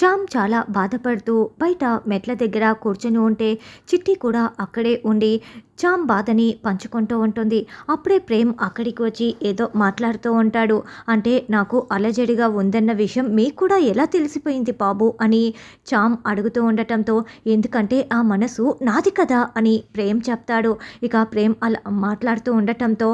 చామ్ చాలా బాధపడుతూ బయట మెట్ల దగ్గర కూర్చొని ఉంటే చిట్టి కూడా అక్కడే ఉండి చామ్ బాధని పంచుకుంటూ ఉంటుంది. అప్పుడే ప్రేమ్ అక్కడికి వచ్చి ఏదో మాట్లాడుతూ ఉంటాడు. అంటే నాకు అలజడిగా ఉందన్న విషయం మీకు కూడా ఎలా తెలిసిపోయింది బాబు అని చామ్ అడుగుతూ ఉండటంతో ఎందుకంటే ఆ మనసు నాది కదా అని ప్రేమ్ చెప్తాడు. ఇక ప్రేమ్ అలా మాట్లాడుతూ ఉండటంతో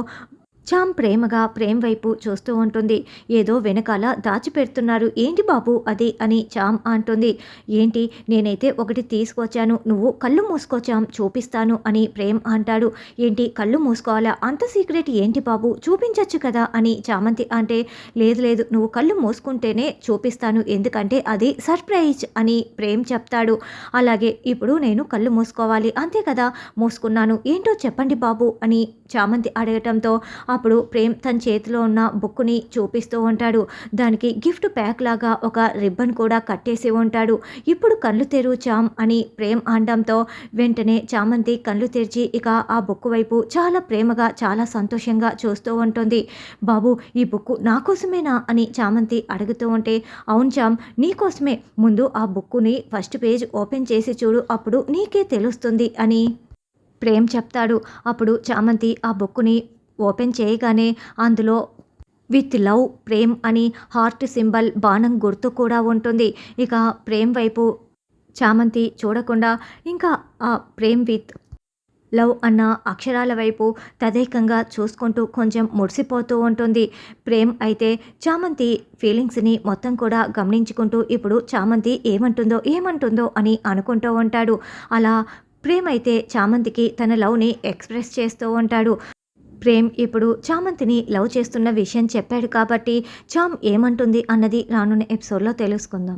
చామ్ ప్రేమగా ప్రేమ్ వైపు చూస్తూ ఉంటుంది. ఏదో వెనకాల దాచిపెడుతున్నారు. ఏంటి బాబు అది అని చామ్ అంటుంది. ఏంటి నేనైతే ఒకటి తీసుకొచ్చాను. నువ్వు కళ్ళు మూసుకోచాం చూపిస్తాను అని ప్రేమ్ అంటాడు. ఏంటి కళ్ళు మూసుకోవాలా? అంత సీక్రెట్ ఏంటి బాబు? చూపించచ్చు కదా అని చామంతి అంటే లేదు లేదు నువ్వు కళ్ళు మూసుకుంటేనే చూపిస్తాను. ఎందుకంటే అది సర్ప్రైజ్ అని ప్రేమ్ చెప్తాడు. అలాగే ఇప్పుడు నేను కళ్ళు మూసుకోవాలి. అంతే కదా మూసుకున్నాను. ఏంటో చెప్పండి బాబు అని చామంతి అడగటంతో అప్పుడు ప్రేమ్ తన చేతిలో ఉన్న బుక్కుని చూపిస్తూ ఉంటాడు. దానికి గిఫ్ట్ ప్యాక్ లాగా ఒక రిబ్బన్ కూడా కట్టేసి ఉంటాడు. ఇప్పుడు కళ్ళు తెరు చామ్ అని ప్రేమ్ అనడంతో వెంటనే చామంతి కళ్ళు తెరిచి ఇక ఆ బుక్ వైపు చాలా ప్రేమగా చాలా సంతోషంగా చూస్తూ ఉంటుంది. బాబు ఈ బుక్ నా కోసమేనా? అని చామంతి అడుగుతూ ఉంటే అవును చామ్ నీ కోసమే. ముందు ఆ బుక్కుని ఫస్ట్ పేజ్ ఓపెన్ చేసి చూడు అప్పుడు నీకే తెలుస్తుంది అని ప్రేమ్ చెప్తాడు. అప్పుడు చామంతి ఆ బుక్కుని ఓపెన్ చేయగానే అందులో విత్ లవ్ ప్రేమ్ అని హార్ట్ సింబల్ బాణం గుర్తు కూడా ఉంటుంది. ఇక ప్రేమ్ వైపు చామంతి చూడకుండా ఇంకా ఆ ప్రేమ్ విత్ లవ్ అన్న అక్షరాల వైపు తదేకంగా చూసుకుంటూ కొంచెం ముడిసిపోతూ ఉంటుంది. ప్రేమ్ అయితే చామంతి ఫీలింగ్స్ని మొత్తం కూడా గమనించుకుంటూ ఇప్పుడు చామంతి ఏమంటుందో ఏమంటుందో అని అనుకుంటూ ఉంటాడు. అలా ప్రేమ్ అయితే చామంతికి తన లవ్ని ఎక్స్ప్రెస్ చేస్తూ ఉంటాడు. ప్రేమ్ ఇప్పుడు చామంతిని లవ్ చేస్తున్న విషయం చెప్పాడు కాబట్టి చామ్ ఏమంటుంది అన్నది రానున్న ఎపిసోడ్లో తెలుసుకుందాం.